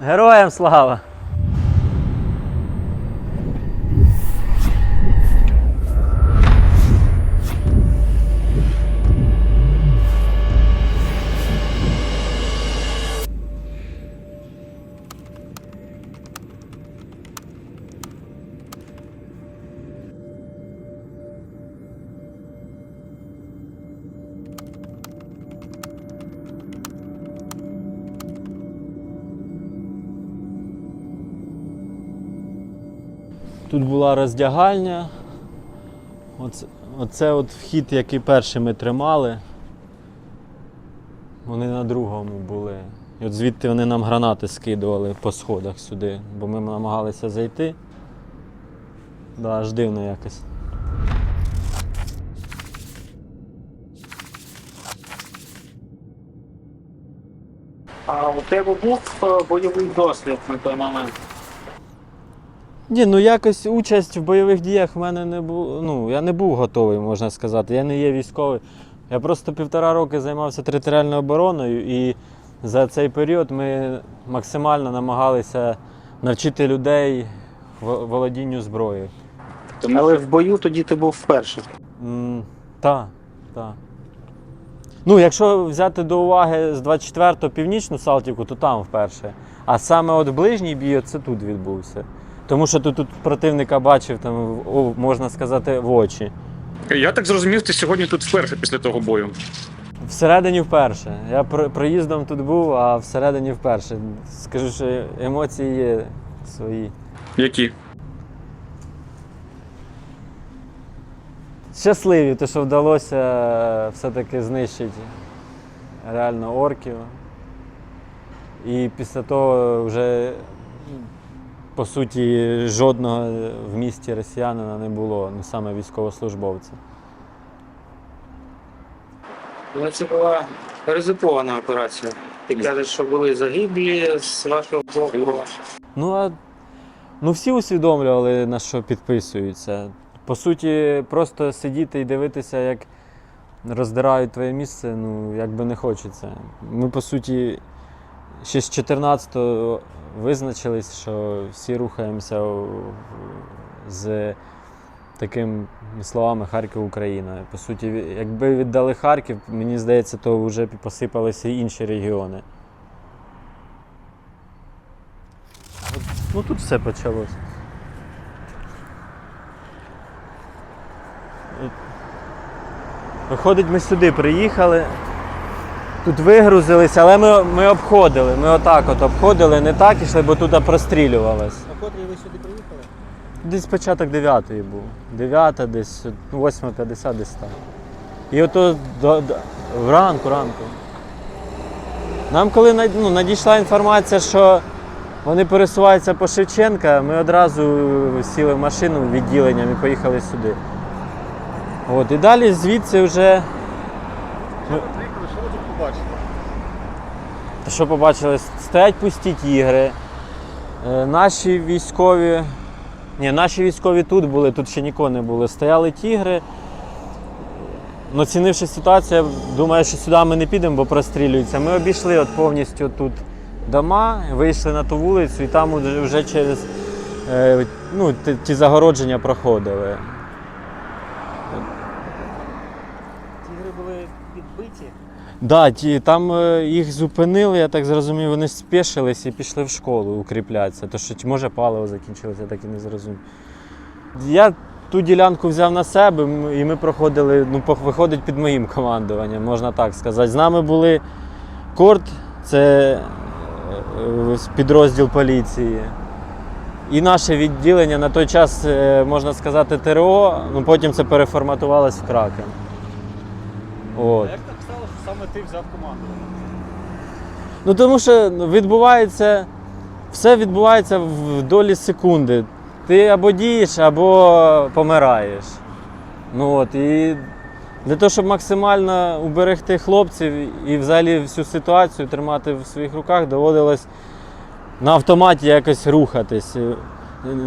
Героям слава! Була роздягальня. Оце, оце от вхід, який перший ми тримали. Вони на другому були. І от звідти вони нам гранати скидували по сходах сюди, бо ми намагалися зайти. Да, аж дивно якось. А у тебе був е, бойовий досвід на той момент? Ні, ну якось участь в бойових діях в мене не було. Ну, я не був готовий, можна сказати. Я не є військовий. Я просто півтора роки займався територіальною обороною, і за цей період ми максимально намагалися навчити людей володінню зброєю. Але в бою тоді ти був вперше. Так, так. Ну, якщо взяти до уваги з 24-го північну Салтівку, то там вперше. А саме от ближній бій це тут відбувся. Тому що ти тут противника бачив, там, можна сказати, в очі. Я так зрозумів, ти сьогодні тут вперше після того бою. Всередині вперше. Я про- проїздом тут був, а всередині вперше. Скажу, що емоції є свої. Які? Щасливі, те, що вдалося е, все-таки знищити реально орків. І після того вже, по суті, жодного в місті росіянина не було, ну саме військовослужбовця. Але це була ризикована операція. Ти кажеш, що були загиблі з вашого боку. Ну, а ну всі усвідомлювали, на що підписуються. По суті, просто сидіти і дивитися, як роздирають твоє місце, ну, як би не хочеться. Ми, по суті, ще з 14-го визначились, що всі рухаємося з такими словами Харків Україна. По суті, якби віддали Харків, мені здається, то вже посипалися і інші регіони. Ну тут все почалось. Виходить, ми сюди приїхали. Тут вигрузилися, але ми, ми обходили. Ми отак от обходили, не так ішли, бо тут прострілювалось. А котрі ви сюди приїхали? Десь початок 9-ї був. 9 десь, ну, 8.50 десь так. І ото до, до, вранку, ранку. Нам коли ну, надійшла інформація, що вони пересуваються по Шевченка, ми одразу сіли в машину відділенням і поїхали сюди. От, і далі звідси вже. Ми, Приїхали, що ви тут побачили? Що побачили? Стоять пусті тігри. Е, Наші військові. Ні, наші військові тут були, тут ще нікого не було. Стояли тігри. Ну, оцінивши ситуацію, я думаю, що сюди ми не підемо, бо прострілюються. Ми обійшли от повністю тут дома, вийшли на ту вулицю і там вже через е, ну, ті загородження проходили. Тігри були підбиті. Да, ті, там е, їх зупинили, я так зрозумів, вони спішились і пішли в школу укріплятися. То що, може паливо закінчилося, я так і не зрозумів. Я ту ділянку взяв на себе, і ми проходили, ну, виходить під моїм командуванням, можна так сказати. З нами були Корт, це е, е, підрозділ поліції. І наше відділення на той час, можна сказати, ТРО, ну потім це переформатувалось в Кракен. От. Саме ти взяв команду? Ну тому що відбувається, все відбувається в долі секунди. Ти або дієш, або помираєш. Ну от, і для того, щоб максимально уберегти хлопців і взагалі всю ситуацію тримати в своїх руках, доводилось на автоматі якось рухатись.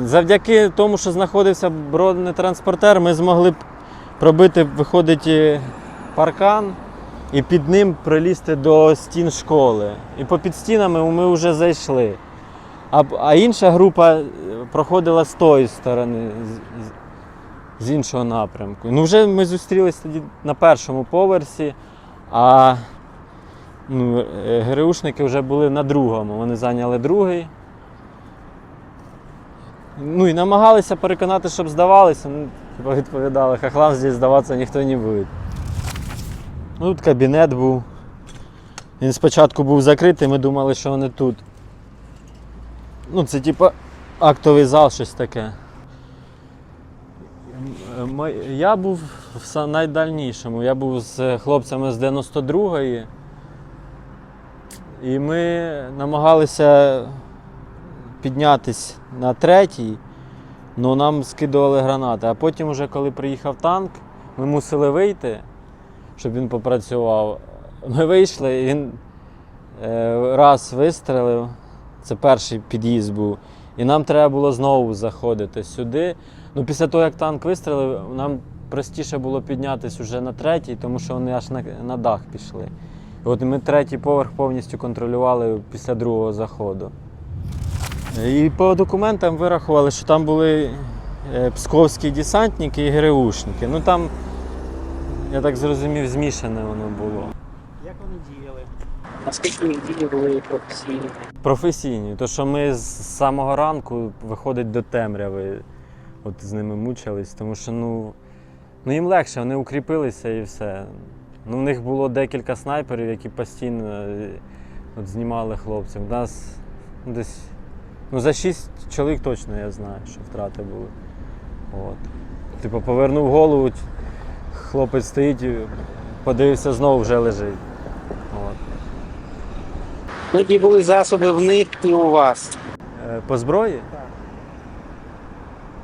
Завдяки тому, що знаходився бронетранспортер, ми змогли пробити, виходить, паркан і під ним пролізти до стін школи. І попід стінами ми вже зайшли. А, а інша група е, проходила з тої сторони, з, з, іншого напрямку. Ну, вже ми зустрілися тоді на першому поверсі, а ну, е, ГРУшники вже були на другому. Вони зайняли другий. Ну і намагалися переконати, щоб здавалися. Ну, відповідали, хахлам здесь здаватися ніхто не буде. Ну, Тут кабінет був. Він спочатку був закритий, ми думали, що вони тут. Ну, це типа актовий зал, щось таке. Я був в найдальнішому. Я був з хлопцями з 92-ї. І ми намагалися піднятись на третій, але нам скидували гранати. А потім, вже коли приїхав танк, ми мусили вийти, щоб він попрацював. Ми вийшли, і він е, раз вистрелив, це перший під'їзд був, і нам треба було знову заходити сюди. Ну, після того, як танк вистрелив, нам простіше було піднятися вже на третій, тому що вони аж на, на дах пішли. І от ми третій поверх повністю контролювали після другого заходу. І по документам вирахували, що там були е, псковські десантники і ГРУшники. Ну там, я так зрозумів, змішане воно було. Як вони діяли? Наскільки їх дії були професійні? Професійні, то що ми з самого ранку виходить до темряви, от з ними мучились, тому що ну, ну їм легше, вони укріпилися і все. Ну, в них було декілька снайперів, які постійно е, от, знімали хлопців. У нас ну, десь ну, за шість чоловік точно я знаю, що втрати були. От. Типу, повернув голову, хлопець стоїть, подивився, знову вже лежить. От. Ну, Які були засоби в них і у вас? Е, По зброї? Так.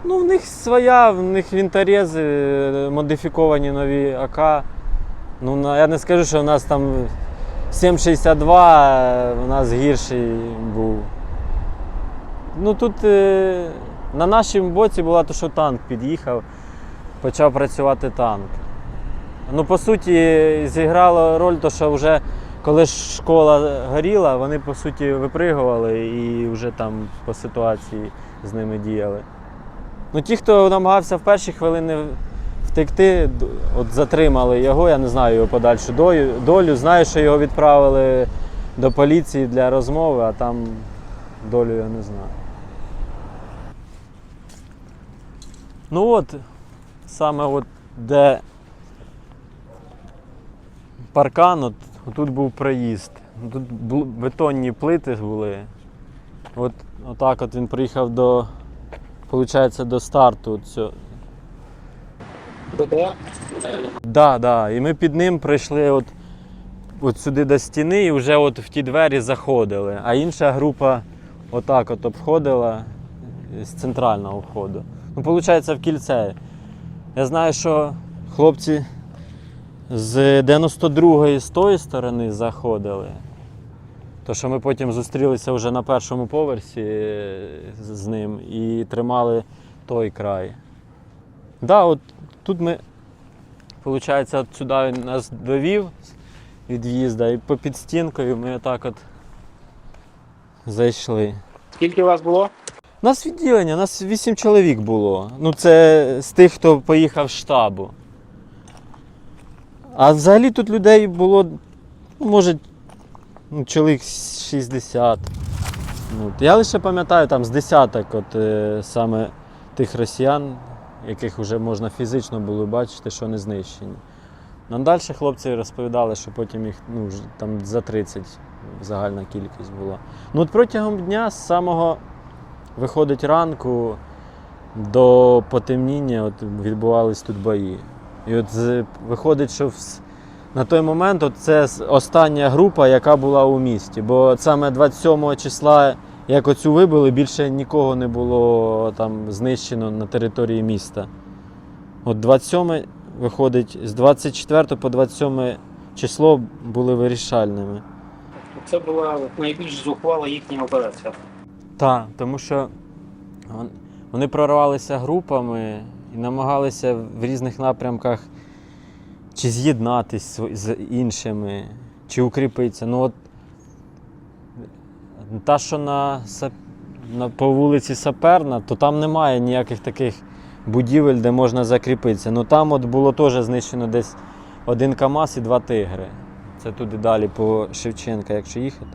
Ну, в них своя, в них вінторези, е, модифіковані нові АК. Ну, на- я не скажу, що в нас там 7,62, е, у нас гірший був. Ну тут е, на нашому боці була то, що танк під'їхав, почав працювати танк. Ну, по суті, зіграло роль, то, що вже коли школа горіла, вони по суті випригували і вже там по ситуації з ними діяли. Ну, ті, хто намагався в перші хвилини втекти, от затримали його, я не знаю його подальшу долю. Знаю, що його відправили до поліції для розмови, а там долю я не знаю. Ну от, саме от де паркан, от, тут був проїзд. Тут бетонні плити були. От, отак от він приїхав до, виходить, до старту. Цього. БД? Да, да. І ми під ним прийшли от, от сюди до стіни і вже от в ті двері заходили. А інша група отак от обходила з центрального входу. Ну, виходить, в кільце. Я знаю, що хлопці з 92-ї з тої сторони заходили. То, що ми потім зустрілися вже на першому поверсі е, з ним і тримали той край. Да, от тут ми от сюди він нас довів від в'їзду, і по під стінкою ми отак от зайшли. Скільки у вас було? У нас відділення, у нас 8 чоловік було. Ну, це з тих, хто поїхав з штабу. А взагалі тут людей було, ну, може, ну, чоловік 60. Ну, я лише пам'ятаю там з десяток от, е, саме тих росіян, яких вже можна фізично було бачити, що вони знищені. Нам далі хлопці розповідали, що потім їх ну, там за 30 загальна кількість була. Ну от протягом дня з самого виходить ранку до потемніння от, відбувались тут бої. І от виходить, що на той момент от це остання група, яка була у місті. Бо саме 27 числа, як оцю вибили, більше нікого не було там знищено на території міста. От 27 виходить, з 24 по 27 число були вирішальними. Це була найбільш зухвала їхня операція. Так, тому що вони прорвалися групами і намагалися в різних напрямках чи з'єднатись з- іншими, чи укріпитися. Ну от та, що на, на, по вулиці Саперна, то там немає ніяких таких будівель, де можна закріпитися. Ну там от було теж знищено десь один КАМАЗ і два тигри. Це туди далі по Шевченка, якщо їхати.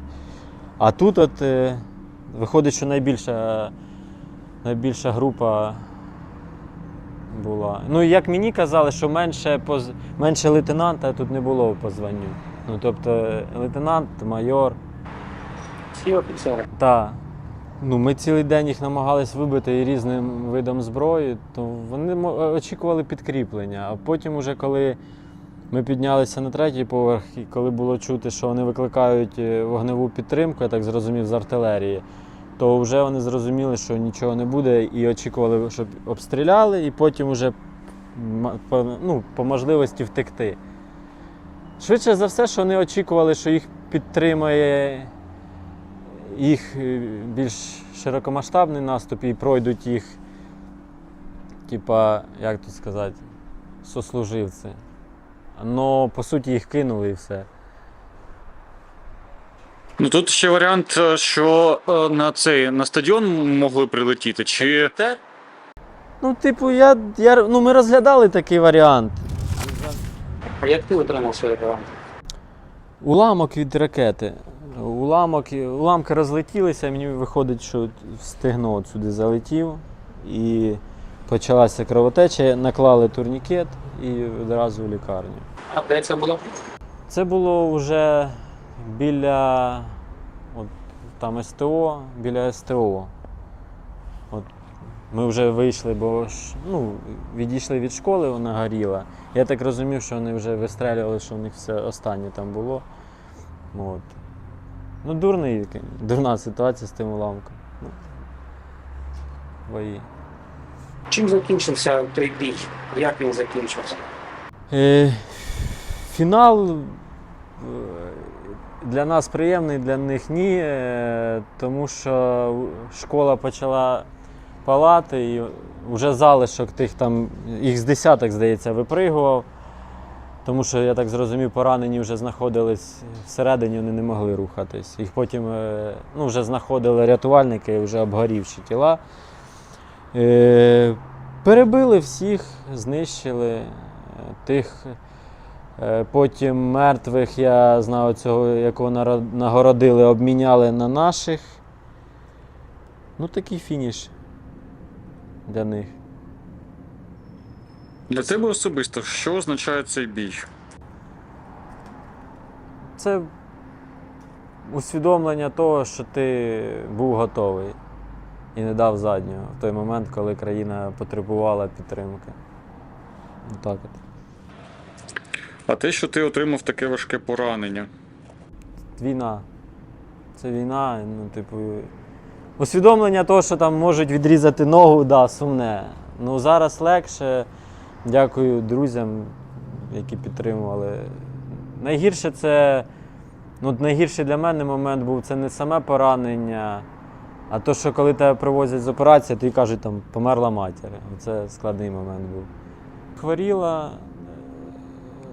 А тут от е, виходить, що найбільша, найбільша група була. Ну, як мені казали, що менше, поз... менше лейтенанта тут не було по званню. Ну, тобто лейтенант, майор. Всі офіцери. Так. Ну, ми цілий день їх намагались вибити і різним видом зброї, то вони очікували підкріплення. А потім, уже коли ми піднялися на третій поверх, і коли було чути, що вони викликають е, вогневу підтримку, я так зрозумів, з артилерії, то вже вони зрозуміли, що нічого не буде, і очікували, щоб обстріляли, і потім вже по, ну, по можливості втекти. Швидше за все, що вони очікували, що їх підтримає їх е, більш широкомасштабний наступ і пройдуть їх, типа, як тут сказати, сослуживці. Но по суті їх кинули і все. Ну тут ще варіант, е, що е, на цей на стадіон могли прилетіти, чи Те, Ну, типу, я, я, ну, ми розглядали такий варіант. а як ти отримав свої права? Уламок від ракети. Уламок, уламки розлетілися, мені виходить, що стегно от сюди залетів. І почалася кровотеча, наклали турнікет і одразу в лікарню. А де це було? Це було вже біля от, там СТО, біля СТО. От, ми вже вийшли, бо ж, ну, відійшли від школи, вона горіла. Я так розумів, що вони вже вистрелювали, що у них все останнє там було. От. Ну, дурний, дурна ситуація з тим уламком. Ну, бої. Чим закінчився той бій? Як він закінчився? Е, Фінал е, для нас приємний, для них ні, е, тому що школа почала палати і вже залишок тих там, їх з десяток, здається, випригував. Тому що, я так зрозумів, поранені вже знаходились всередині, вони не могли рухатись. Їх потім е, ну, вже знаходили рятувальники, вже обгорівші тіла. Е, Перебили всіх, знищили тих. Е, Потім мертвих, я знав цього, якого нагородили, обміняли на наших. Ну, такий фініш для них. для тебе особисто що означає цей бій? Це усвідомлення того, що ти був готовий і не дав заднього в той момент, коли країна потребувала підтримки. Так от. А те, що ти отримав таке важке поранення. Війна. Це війна, ну, типу. Усвідомлення того, що там можуть відрізати ногу, да, сумне. Ну зараз легше. Дякую друзям, які підтримували. Найгірше це. Ну, найгірший для мене момент був це не саме поранення, а то, що коли тебе привозять з операції, то й кажуть, там померла матір. Це складний момент був. Хворіла,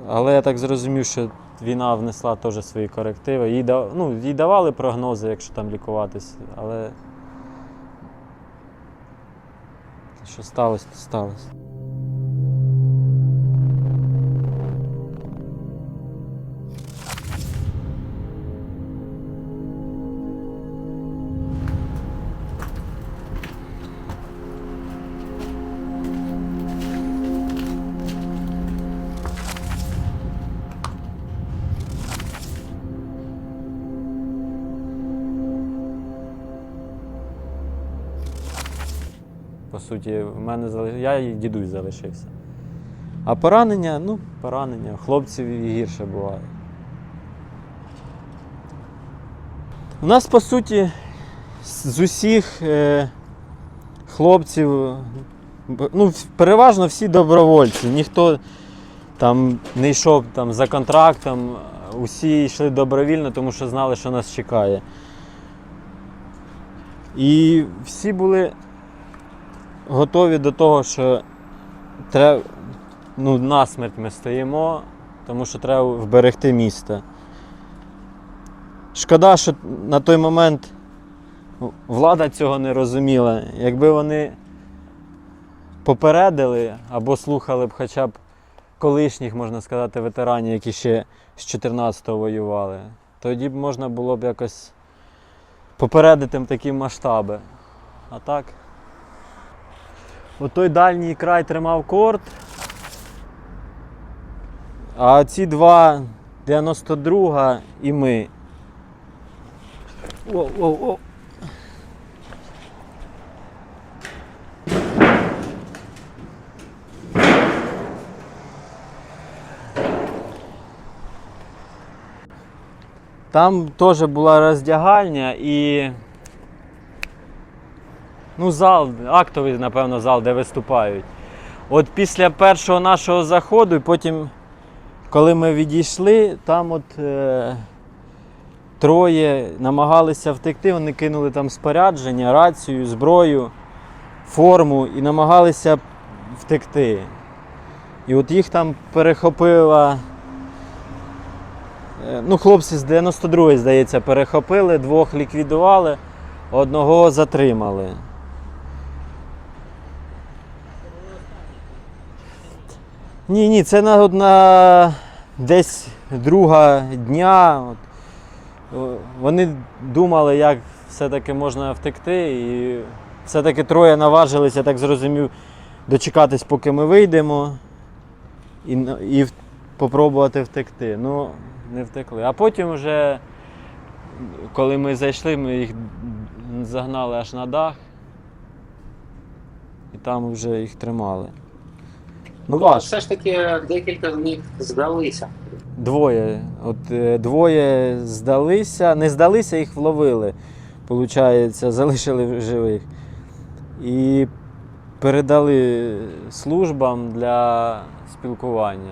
але я так зрозумів, що війна внесла теж свої корективи. Їй, ну, їй давали прогнози, якщо там лікуватись, але що сталося, то сталося. Суті, в мене зали... я і дідусь залишився. А поранення, ну, поранення. Хлопців і гірше буває. У нас, по суті, з усіх е, хлопців, ну, переважно всі добровольці. Ніхто там не йшов там, за контрактом, усі йшли добровільно, тому що знали, що нас чекає. І всі були готові до того, що треба, ну, насмерть ми стоїмо, тому що треба вберегти місто. Шкода, що на той момент влада цього не розуміла. Якби вони попередили або слухали б хоча б колишніх, можна сказати, ветеранів, які ще з 14-го воювали, тоді б можна було б якось попередити такі масштаби. А так. Отой дальній край тримав корт. А ці два 92 і ми. О, о, о. Там теж була роздягальня і. Ну, зал, актовий, напевно, зал, де виступають. От після першого нашого заходу, і потім, коли ми відійшли, там от е, троє намагалися втекти, вони кинули там спорядження, рацію, зброю, форму і намагалися втекти. І от їх там перехопила. е, Ну, хлопці з 92-ї, здається, перехопили, двох ліквідували, одного затримали. Ні, ні, це на, на десь друга дня. От. Вони думали, як все-таки можна втекти, і все-таки троє наважилися, я так зрозумів, дочекатись, поки ми вийдемо, і, і попробувати втекти. Ну, не втекли. А потім вже, коли ми зайшли, ми їх загнали аж на дах, і там вже їх тримали. Ну, важко. Все ж таки декілька з них здалися. Двоє. От е, двоє здалися, не здалися, їх вловили. Получається, залишили в живих. І передали службам для спілкування.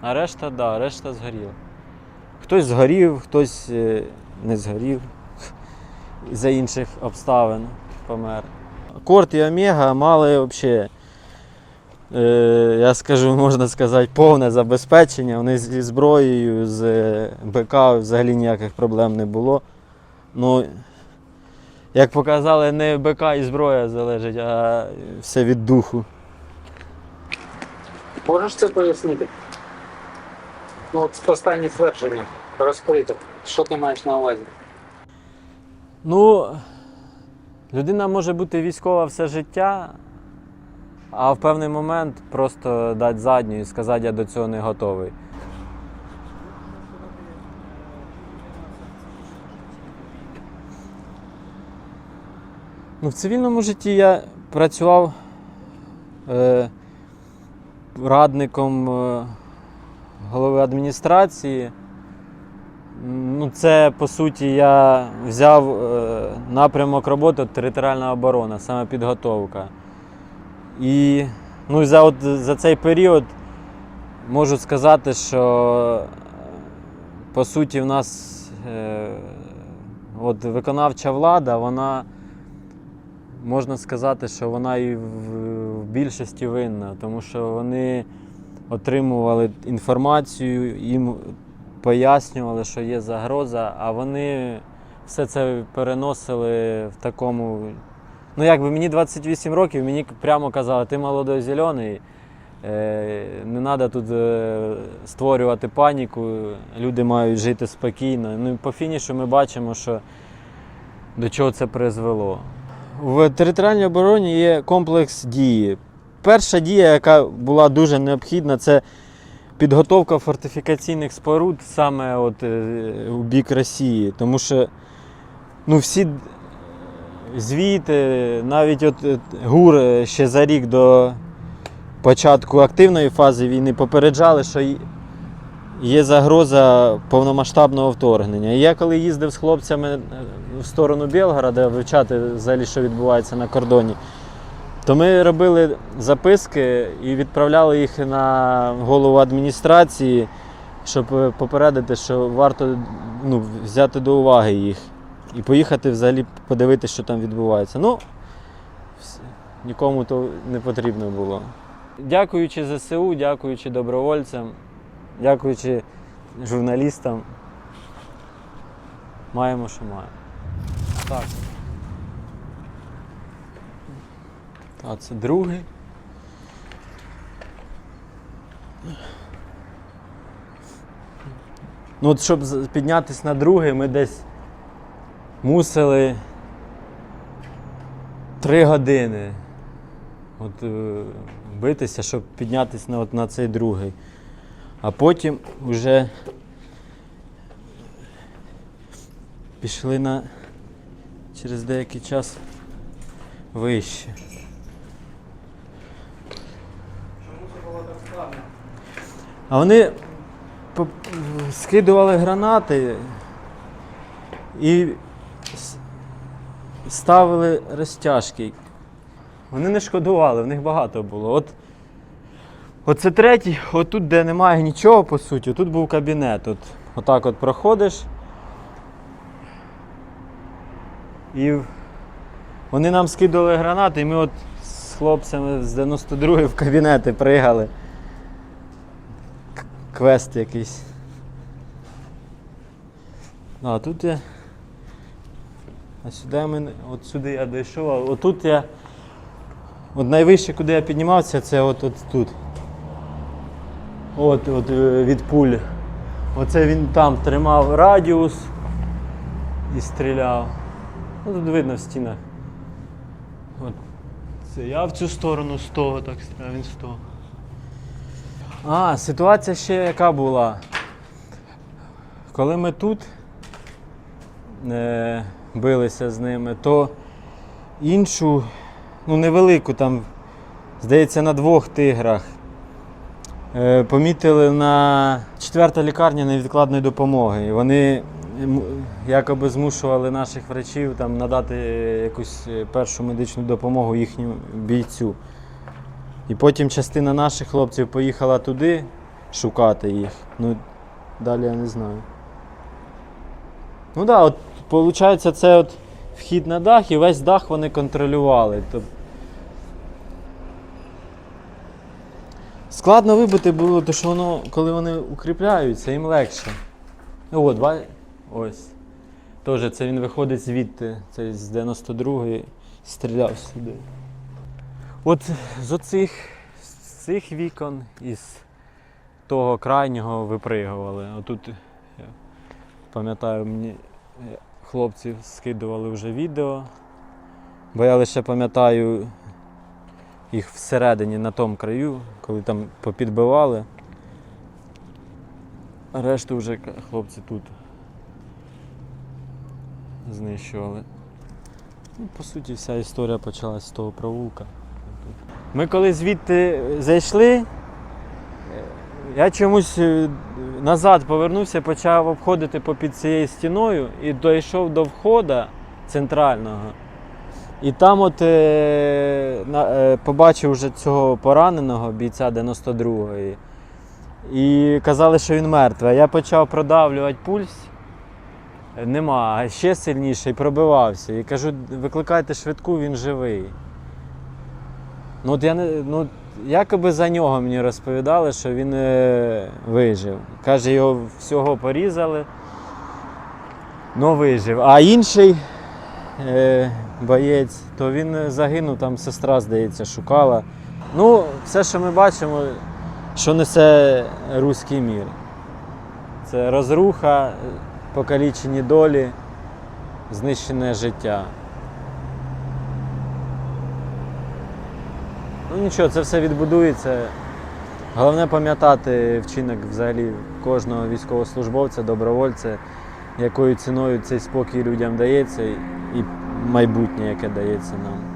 А решта, так, да, решта згоріла. Хтось згорів, хтось е, не згорів за інших обставин помер. Корт і Омега мали взагалі е, я скажу, можна сказати, повне забезпечення. Вони зі зброєю, з е, БК взагалі ніяких проблем не було. Ну, як показали, не БК і зброя залежить, а все від духу. Можеш це пояснити? Ну, от останнє твердження розкрито. Що ти маєш на увазі? Ну, людина може бути військова все життя, а в певний момент просто дати задню і сказати, я до цього не готовий. Ну, в цивільному житті я працював е, радником е, голови адміністрації. Ну, це по суті я взяв е, напрямок роботи територіальна оборона, саме підготовка. І ну, за, от, за цей період можу сказати, що по суті в нас е, от, виконавча влада, вона можна сказати, що вона і в, в більшості винна, тому що вони отримували інформацію, їм пояснювали, що є загроза, а вони все це переносили в такому. Ну, якби мені 28 років, мені прямо казали, ти молодой зелений, е, не треба тут е, створювати паніку, люди мають жити спокійно. Ну і по фінішу ми бачимо, що до чого це призвело. В територіальній обороні є комплекс дії. Перша дія, яка була дуже необхідна, це підготовка фортифікаційних споруд саме от, е, у бік Росії. Тому що ну, всі звіти, навіть от, е, ГУР е, ще за рік до початку активної фази війни попереджали, що є загроза повномасштабного вторгнення. І я коли їздив з хлопцями е, в сторону Білгорода вивчати взагалі, що відбувається на кордоні, то ми робили записки і відправляли їх на голову адміністрації, щоб попередити, що варто ну, взяти до уваги їх і поїхати взагалі подивитися, що там відбувається. Ну, нікому то не потрібно було. Дякуючи ЗСУ, дякуючи добровольцям, дякуючи журналістам. Маємо, що маємо. Так. А це другий. Ну, от щоб піднятися на другий, ми десь мусили три години от, е, битися, щоб піднятися на, от, на цей другий. А потім вже пішли на через деякий час вище. А вони скидували гранати і ставили розтяжки. Вони не шкодували, в них багато було. От, оце третій, отут, де немає нічого, по суті, тут був кабінет. От, отак от проходиш. І вони нам скидували гранати, і ми от з хлопцями з 92-ї в кабінети пригали. Квест якийсь. Ну, А тут я. А сюди ми, от сюди я дійшов, а отут я. От найвище, куди я піднімався, це от, от тут. От, от е, від пуль. Оце він там тримав радіус і стріляв. Ну, тут видно в стінах. От. Це я в цю сторону з того так стріляв, він з того. А, ситуація ще яка була. Коли ми тут е, билися з ними, то іншу, ну невелику там, здається, на двох тиграх. Е, помітили на четверта лікарня невідкладної допомоги. І вони якоби змушували наших врачів там, надати якусь е, першу медичну допомогу їхньому бійцю. І потім частина наших хлопців поїхала туди шукати їх. Ну, далі я не знаю. Ну так, да, от виходить, це от вхід на дах, і весь дах вони контролювали. Складно вибити було, тому що воно, коли вони укріпляються, їм легше. Ну от, ба... ось. Теж це він виходить звідти, це з 92-ї стріляв сюди. От з оцих з цих вікон із того крайнього випригували. Отут, я пам'ятаю, мені хлопці скидували вже відео, бо я лише пам'ятаю їх всередині на тому краю, коли там попідбивали. Решту вже хлопці тут знищували. Ну, по суті, вся історія почалась з того провулка. Ми коли звідти зайшли, я чомусь е, назад повернувся, почав обходити попід цією стіною і дійшов до входу центрального. І там от е, е, побачив вже цього пораненого бійця 92-ї. І казали, що він мертвий. Я почав продавлювати пульс. Нема, ще сильніше і пробивався. І кажу, викликайте швидку, він живий. Ну, от я не, ну, якоби за нього мені розповідали, що він е, вижив. Каже, його всього порізали, але вижив. А інший е, боєць, то він е, загинув, там сестра, здається, шукала. Ну, все, що ми бачимо, що несе руський мір. Це розруха, е, покалічені долі, знищене життя. Ну нічого, це все відбудується. Головне пам'ятати вчинок взагалі кожного військовослужбовця, добровольця, якою ціною цей спокій людям дається і майбутнє, яке дається нам.